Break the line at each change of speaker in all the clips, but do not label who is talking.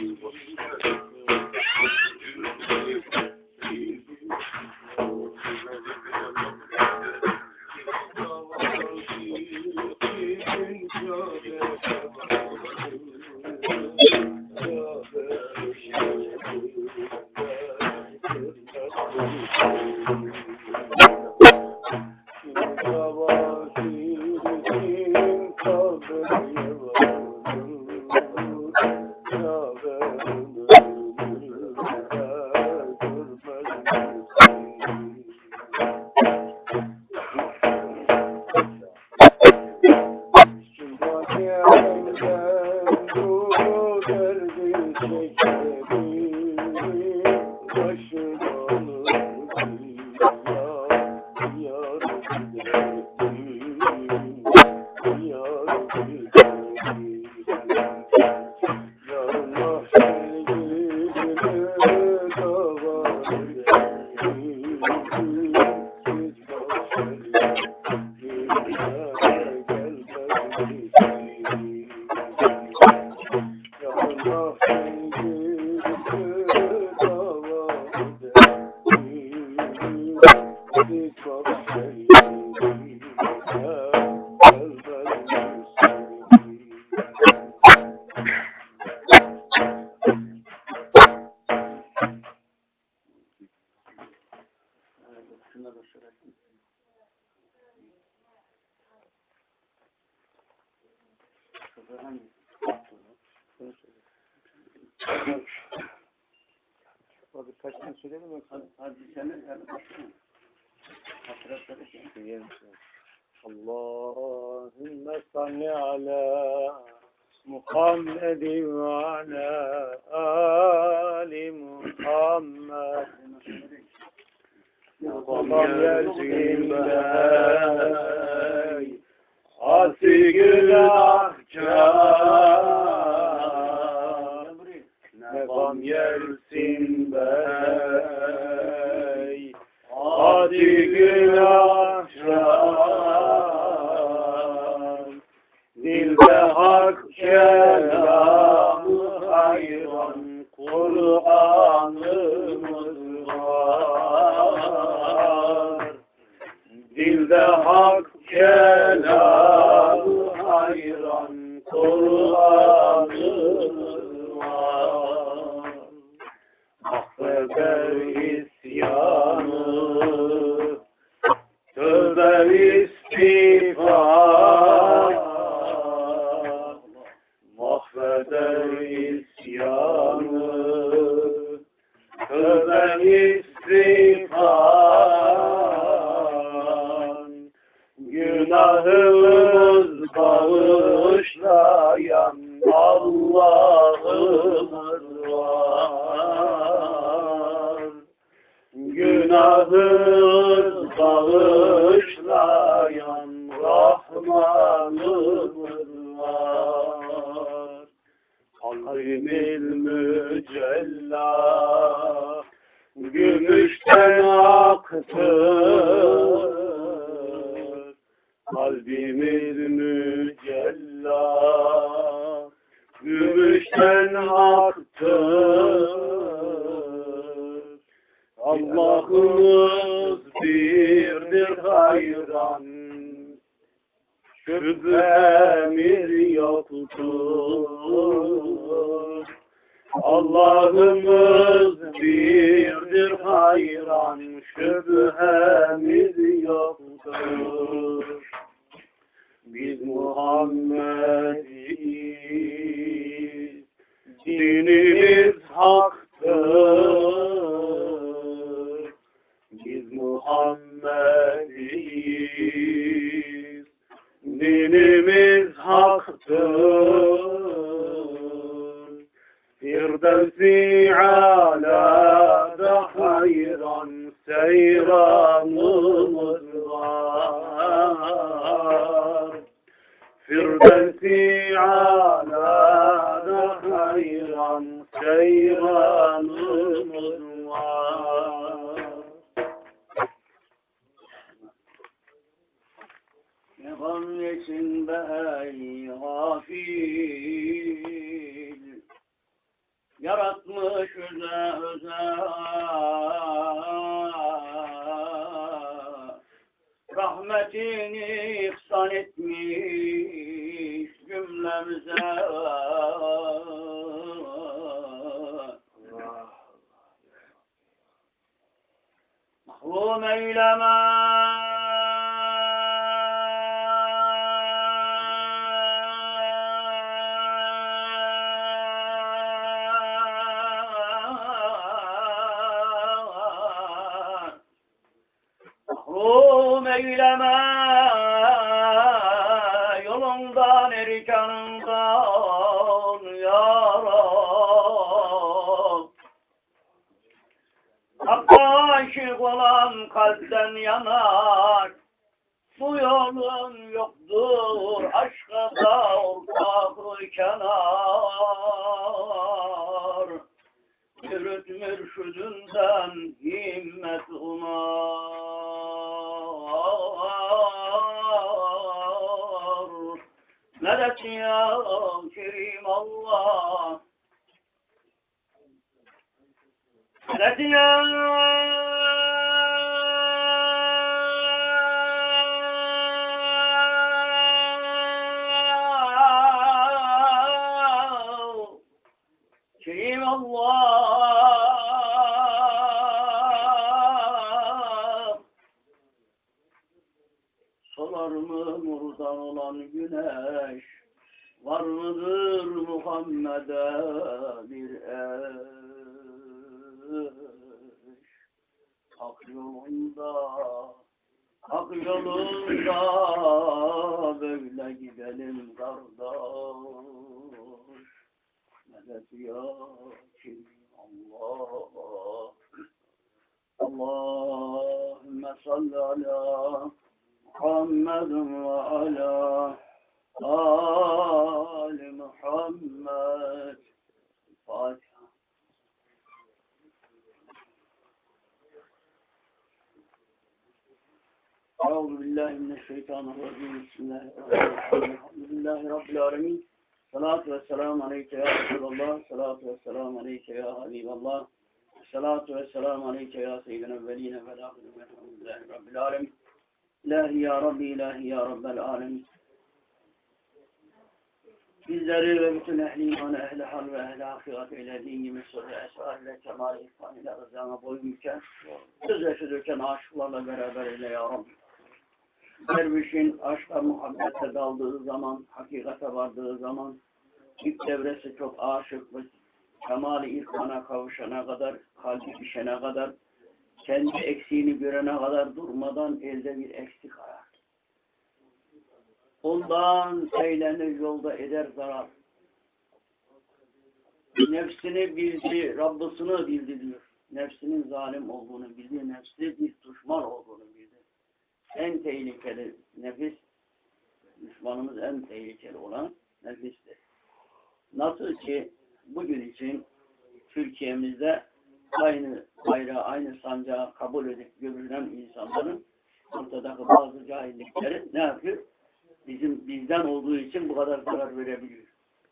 you. Söyleyelim yoksa?
Hadi seni yani başlayalım. Hatırlatları şey.
Allahümme salli ala Muhammed ve ala Ali Muhammed Babam gelsin bey Asi günahkar Nebam yersin bey. Hadi günahkar Dilde hak kelamı hayran. Kur'an'ımız var. Dilde hak kelamı hayran. Kur'an'ımız Günahımız bağışlayan Rahmanımız var. Kalbimil mücella gümüşten aktır. Kalbimiz yoktur. Allah'ımız
我们遇到吗 yanar. Bu yolun yoktur aşka da ortak kenar. Yürüt mürşüdünden Solar mı murdan olan güneş? Var mıdır Muhammed'e bir eş? Hak yolunda Hak yolunda Böyle gidelim kardeş. Medet ya kim Allah. Allahümme salli ala Ve ala Ali Muhammed Fatiha أعوذ بالله من الشيطان الرجيم. بسم الله الرحمن الرحيم. الحمد لله رب العالمين. صلاة والسلام عليك يا رسول الله. صلاة والسلام عليك يا حبيب الله. صلاة والسلام عليك يا سيد الأولين والآخرين الحمد لله رب العالمين. İlahi ya Rabbi, ilahi ya Rabbel alemin. Bizleri ve bütün ehli imanı, ehli hal ve ehli hakikat eylediğin gibi sözü esrar ile kemal ihsan ile rızana boyun büken, söz yaşı döken aşıklarla beraber eyle ya Rabbi. Dervişin aşka muhabbete daldığı zaman, hakikate vardığı zaman, ilk devresi çok aşık ve kemali irfana kavuşana kadar, kalbi pişene kadar, kendi eksiğini görene kadar durmadan elde bir eksik arar. Ondan eğlenir yolda eder zarar. Nefsini bildi, Rabbisini bildi diyor. Nefsinin zalim olduğunu bildi, nefsi bir düşman olduğunu bildi. En tehlikeli nefis, düşmanımız en tehlikeli olan nefistir. Nasıl ki bugün için Türkiye'mizde aynı bayrağı, aynı sancağı kabul edip görülen insanların ortadaki bazı cahillikleri ne yapıyor? Bizim bizden olduğu için bu kadar zarar verebiliyor.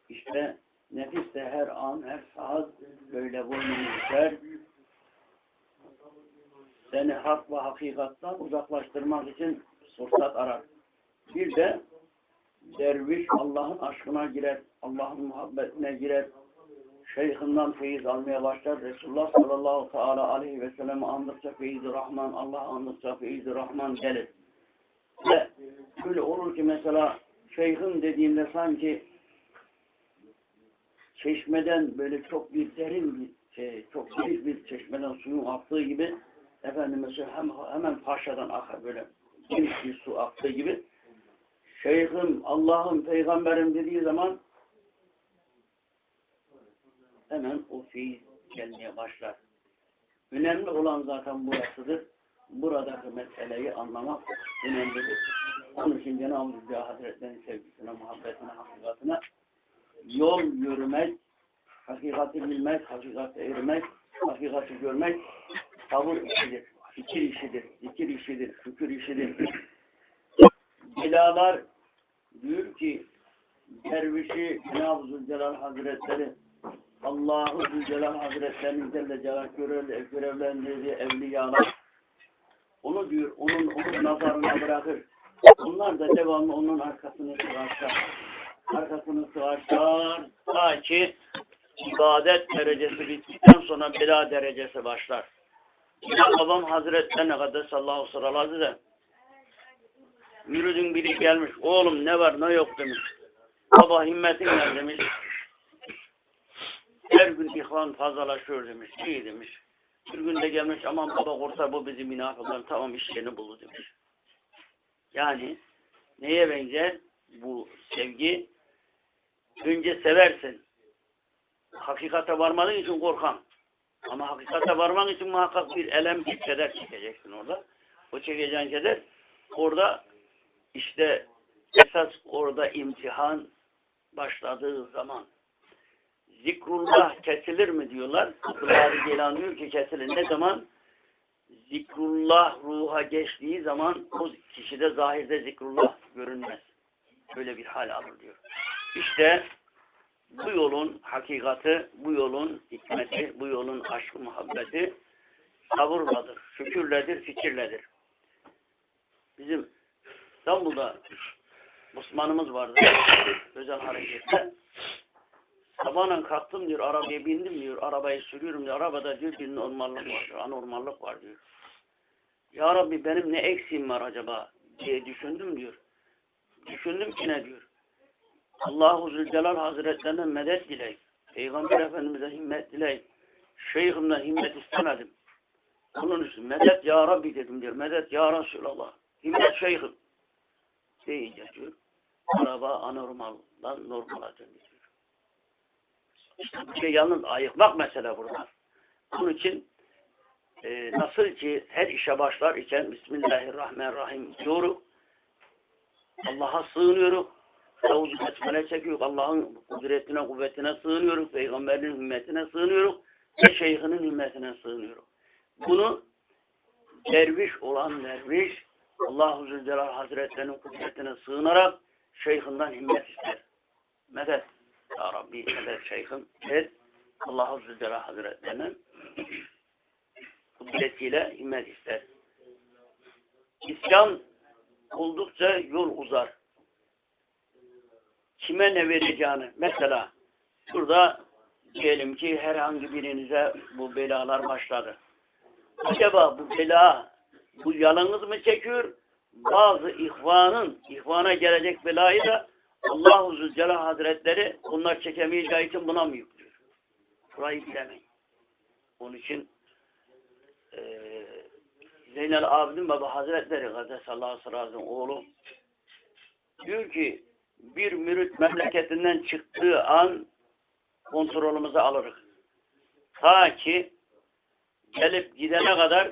İşte nefis de her an, her saat böyle boynunu düşer. Seni hak ve hakikattan uzaklaştırmak için fırsat arar. Bir de derviş Allah'ın aşkına girer, Allah'ın muhabbetine girer, şeyhinden feyiz almaya başlar. Resulullah sallallahu teala aleyhi ve sellem andıkça feyiz Rahman, Allah andıkça feyiz Rahman gelir. Ve böyle olur ki mesela şeyhim dediğinde sanki çeşmeden böyle çok bir derin bir şey, çok derin bir çeşmeden suyun aktığı gibi efendim mesela hem, hemen paşadan akar böyle bir su aktığı gibi şeyhim, Allah'ım, peygamberim dediği zaman hemen o feyiz gelmeye başlar. Önemli olan zaten burasıdır. Buradaki meseleyi anlamak önemlidir. Onun için Cenab-ı Hazretleri'nin sevgisine, muhabbetine, hakikatine yol yürümek, hakikati bilmek, hakikate ermek, hakikati görmek tavır işidir, fikir işidir, zikir işidir, şükür işidir. Belalar diyor ki dervişi Cenab-ı Zülcelal Hazretleri Allahu Zülcelal Hazretlerinin Celle Celal görev, görevlendirdiği evliyalar onu diyor, onun, onun nazarına bırakır. Bunlar da devamlı onun arkasını sıvaşlar. Arkasını sıvaşlar. Ta ki ibadet derecesi bittikten sonra bela derecesi başlar. Yine babam Hazretlerine kadar sallallahu sıraları da Müridin biri gelmiş. Oğlum ne var ne yok demiş. Baba himmetin ne demiş. Her gün ihvan fazlalaşıyor demiş. İyi demiş. Bir gün de gelmiş aman baba kurtar bu bizi münafıklar tamam iş yerini buldu demiş. Yani neye benzer? Bu sevgi önce seversin. Hakikate varmadığın için korkan. Ama hakikate varmak için muhakkak bir elem, bir keder çekeceksin orada. O çekeceğin keder orada işte esas orada imtihan başladığı zaman zikrullah kesilir mi diyorlar. Abdülhari Geylan diyor ki kesilir. Ne zaman? Zikrullah ruha geçtiği zaman o kişide zahirde zikrullah görünmez. Böyle bir hal alır diyor. İşte bu yolun hakikati, bu yolun hikmeti, bu yolun aşkı muhabbeti sabırladır, şükürledir, fikirledir. Bizim İstanbul'da Osman'ımız vardı. Özel harekette. Sabahla kalktım diyor, arabaya bindim diyor, arabayı sürüyorum diyor, arabada diyor bir normallik var diyor, anormallik var diyor. Ya Rabbi benim ne eksiğim var acaba diye düşündüm diyor. Düşündüm ki ne diyor. Allahu Zülcelal Hazretlerinden medet diley. Peygamber Efendimiz'e himmet diley. Şeyhimden himmet istemedim. Onun için medet ya Rabbi dedim diyor. Medet ya Resulallah. Himmet şeyhim. Deyince diyor. Araba anormaldan normala döndü diyor. İşte bu şey yalnız ayıkmak mesele burada. Bunun için e, nasıl ki her işe başlar iken Bismillahirrahmanirrahim diyoruz. Allah'a sığınıyoruz. Savuzu besmele çekiyoruz. Allah'ın kudretine, kuvvetine sığınıyoruz. Peygamberin himmetine sığınıyoruz. Ve şeyhinin himmetine sığınıyoruz. Bunu derviş olan derviş Allah-u Zülcelal Hazretlerinin kudretine sığınarak şeyhinden himmet ister. Medet. Ya Rabbi medet şeyhim. Evet. Allah-u Zülcelal Hazretlerinin kudretiyle himmet ister. İsyan oldukça yol uzar. Kime ne vereceğini. Mesela şurada diyelim ki herhangi birinize bu belalar başladı. Acaba bu bela bu yalnız mı çekiyor? Bazı ihvanın, ihvana gelecek belayı da Allah-u Zülcelal Hazretleri onlar çekemeyeceği için buna mı yüklüyor? Burayı bilemeyin. Onun için eee Zeynel Abidin Baba Hazretleri Gazesallahu aleyhi ve oğlu diyor ki bir mürit memleketinden çıktığı an kontrolümüze alırız. Ta ki gelip gidene kadar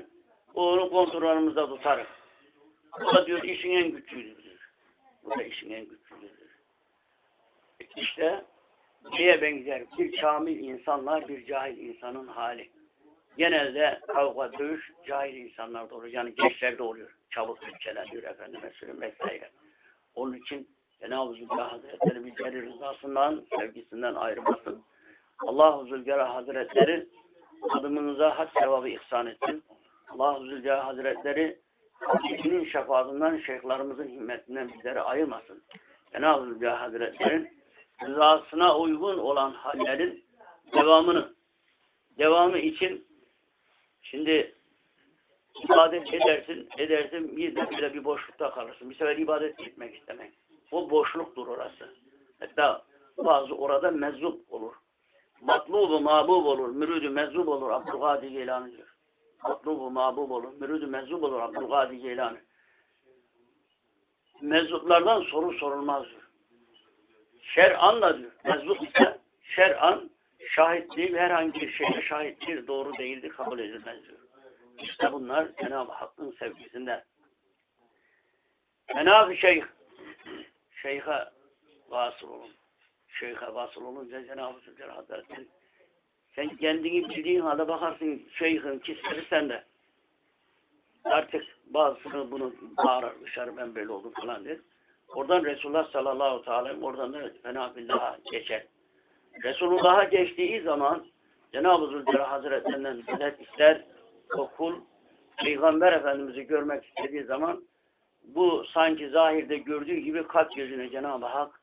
onu kontrolümüzde tutarız. Bu da diyor işin en güçlüdür. Bu da işin en güçlüdür. İşte neye benzer? Bir kamil insanlar, bir cahil insanın hali. Genelde kavga, dövüş cahil insanlarda oluyor. Yani gençlerde oluyor. Çabuk ülkeleniyor efendime söyleyeyim vesaire. Onun için Cenab-ı Zülcelal Hazretleri bizleri rızasından, sevgisinden ayırmasın. Allah-u Zülcelal Hazretleri adımınıza hak sevabı ihsan etsin. Allah-u Zülcelal Hazretleri Rabbinin şefaatından, şeyhlerimizin himmetinden bizleri ayırmasın. Cenab-ı Zülcelal Hazretleri rızasına uygun olan hallerin devamını, devamı için şimdi ibadet edersin, edersin, bir de böyle bir boşlukta kalırsın. Bir sefer ibadet etmek istemek. O boşluktur orası. Hatta bazı orada mezzup olur. Matlubu mabub olur, mürüdü mezzup olur. Abdülkadir Geylani diyor. Matlubu mabub olur, mürüdü mezzup olur. Abdülkadir Geylani. Mezzuplardan soru sorulmaz diyor. Şer'an da diyor. Mezzup ise şer'an şahitliği herhangi bir şeye şahitliği doğru değildir, kabul edilmez diyor. İşte bunlar Cenab-ı Hakk'ın sevgisinden. Cenab-ı Şeyh Şeyh'e vasıl olun. Şeyh'e vasıl olunca Cenab-ı Zülcelal Hazretleri sen kendini bildiğin halde bakarsın şeyhin kisleri sende. Artık bazısını bunu bağırır dışarı ben böyle oldum falan der. Oradan Resulullah sallallahu sellem oradan da Fena Billah'a geçer. Resulullah'a geçtiği zaman Cenab-ı Zülcelal Hazretlerinden medet ister, o kul Peygamber Efendimiz'i görmek istediği zaman bu sanki zahirde gördüğü gibi kalp gözüne Cenab-ı Hak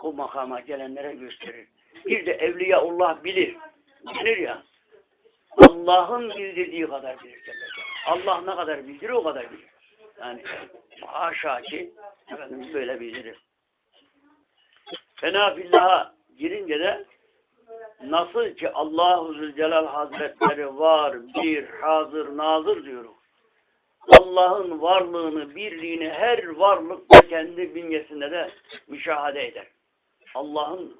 o makama gelenlere gösterir. Bir de Evliyaullah bilir. Bilir ya. Allah'ın bildirdiği kadar bilir. Allah ne kadar bildirir o kadar bilir. Yani haşa ki Efendimiz böyle bildirir. Fena fillaha girince de nasıl ki Allahu Zülcelal Hazretleri var, bir, hazır, nazır diyoruz. Allah'ın varlığını, birliğini her varlık da kendi bünyesinde de müşahede eder. Allah'ın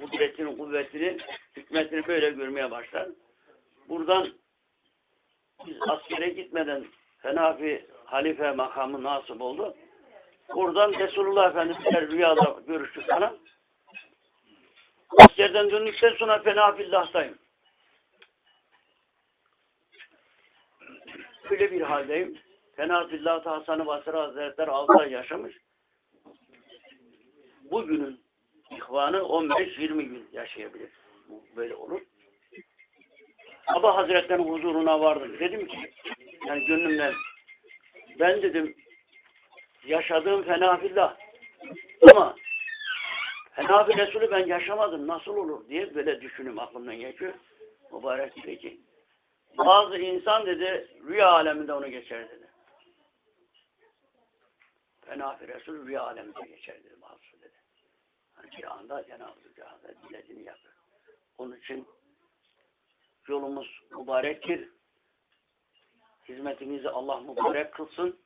kudretini, kuvvetini, hikmetini böyle görmeye başlar. Buradan biz askere gitmeden Fenafi halife makamı nasip oldu. Buradan Resulullah Efendimiz'le rüyada görüştük sana. Askerden döndükten sonra Fenafillah'tayım. Böyle bir haldeyim. Fenafillah Hasan-ı Basri Hazretleri 6 ay yaşamış. Bugünün ihvanı 15-20 gün yaşayabilir. Böyle olur. Sabah Hazretleri'nin huzuruna vardım. Dedim ki, yani gönlümden, ben dedim, yaşadığım fenafillah ama fenafi Resulü ben yaşamadım, nasıl olur diye böyle düşünüm aklımdan geçiyor. Mübarek dedi ki, bazı insan dedi, rüya aleminde onu geçer dedi. Fenafi Resul rüya aleminde geçer dedi bazı dedi. Hani bir anda Cenab-ı Zülcelal'de dilediğini yapar. Onun için yolumuz mübarektir. Hizmetimizi Allah mübarek kılsın.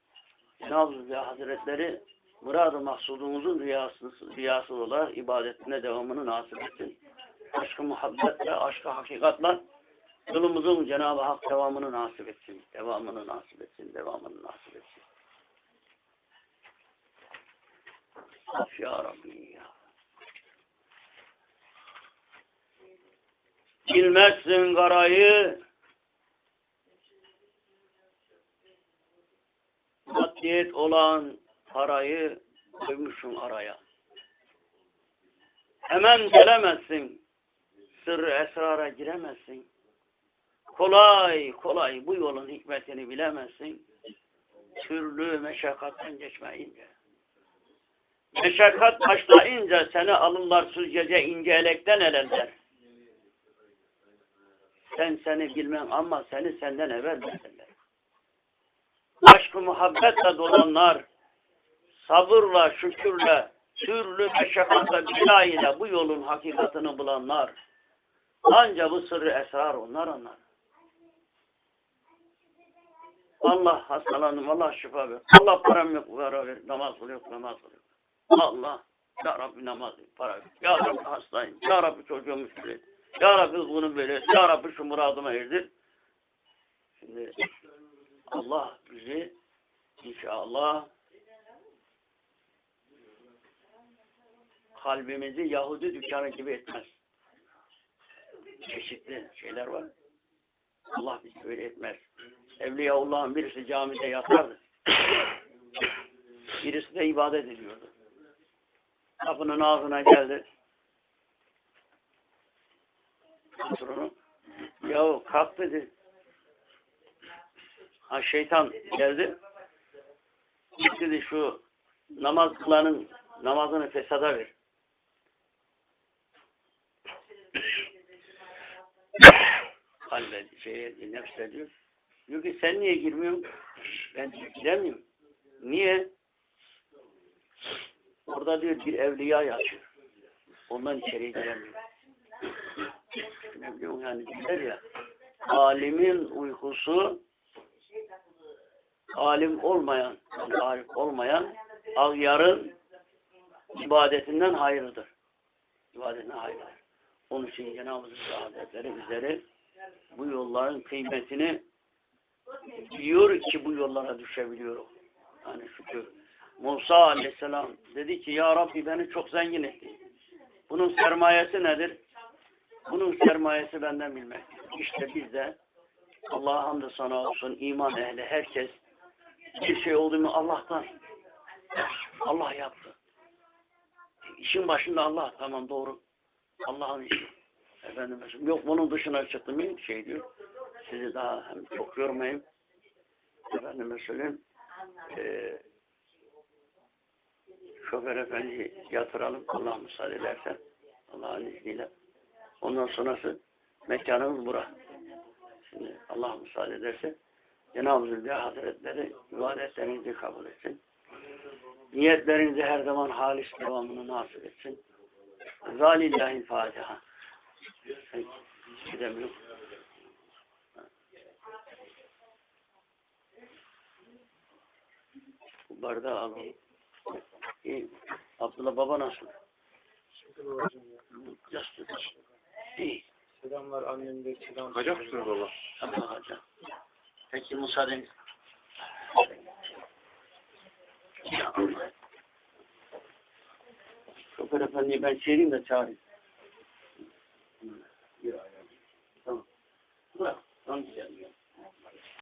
Cenab-ı Hazretleri murad-ı maksudumuzun rüyası, olarak ibadetine devamını nasip etsin. Aşkı muhabbetle, aşkı hakikatla yolumuzun Cenab-ı Hak devamını nasip etsin. Devamını nasip etsin. Devamını nasip etsin. Af ya Rabbi ya. Bilmezsin karayı, maddiyet olan parayı koymuşsun araya. Hemen gelemezsin, sırrı esrara giremezsin. Kolay kolay bu yolun hikmetini bilemezsin. Türlü meşakkatten geçmeyince. Meşakkat başlayınca seni alırlar süzgece ince elekten elerler. Sen seni bilmem ama seni senden evvel bilirler. Aşk-ı muhabbetle dolanlar, sabırla, şükürle, türlü meşakkatla, bela ile bu yolun hakikatini bulanlar, ancak bu sırrı esrar onlar anlar. Allah hastalandım, Allah şifa ver. Allah param yok, para ver. Namaz kıl yok, namaz kıl yok. Allah, Ya Rabbi namaz ver, para ver. Ya Rabbi hastayım, Ya Rabbi çocuğumu şükür Ya Rabbi bunu böyle, Ya Rabbi şu muradıma erdir. Şimdi Allah bizi inşallah kalbimizi Yahudi dükkanı gibi etmez. Çeşitli şeyler var. Allah bizi öyle etmez. Evliyaullah'ın birisi camide yatardı. Birisi de ibadet ediyordu. Kapının ağzına geldi. Patronum. Yahu kalk dedi. Ha şeytan geldi. Dedi şu namaz kılanın namazını fesada ver. Kalbe şeye nefse diyor. Diyor ki sen niye girmiyorsun? Ben giremiyorum. Niye? Orada diyor bir evliya yatıyor. Ondan içeriye giremiyor. Ne biliyorum yani diyorlar ya. Alimin uykusu alim olmayan, yani arif olmayan ağyarın ibadetinden hayırlıdır. İbadetinden hayırlıdır. Onun için Cenab-ı Hazretleri bizleri bu yolların kıymetini biliyor ki bu yollara düşebiliyoruz. Yani şükür. Musa aleyhisselam dedi ki ya Rabbi beni çok zengin etti. Bunun sermayesi nedir? Bunun sermayesi benden bilmek. İşte biz de Allah'a hamdü sana olsun iman ehli herkes bir şey oldu mu Allah'tan. Allah yaptı. İşin başında Allah tamam doğru. Allah'ın işi. Efendim, yok bunun dışına çıktım mı şey diyor. Sizi daha hem çok yormayayım. Efendime söyleyeyim. Eee şoför efendi yatıralım. Allah müsaade ederse. Allah'ın izniyle. Ondan sonrası mekanımız bura. Şimdi Allah müsaade ederse Cenab-ı Zülbiya Hazretleri ibadetlerinizi kabul etsin. Niyetlerinizi her zaman halis devamını nasip etsin. Zalillahi Fatiha. Gidemiyorum. Bu bardağı alalım. İyi. Abdullah baba nasıl? İyi.
Selamlar annem de selam.
Bakacak mısınız baba?
Tabii bakacağım. Peki müsaadeniz. Şoför efendiyi ben çevireyim de çağırayım. Tamam. Bırak. Tamam.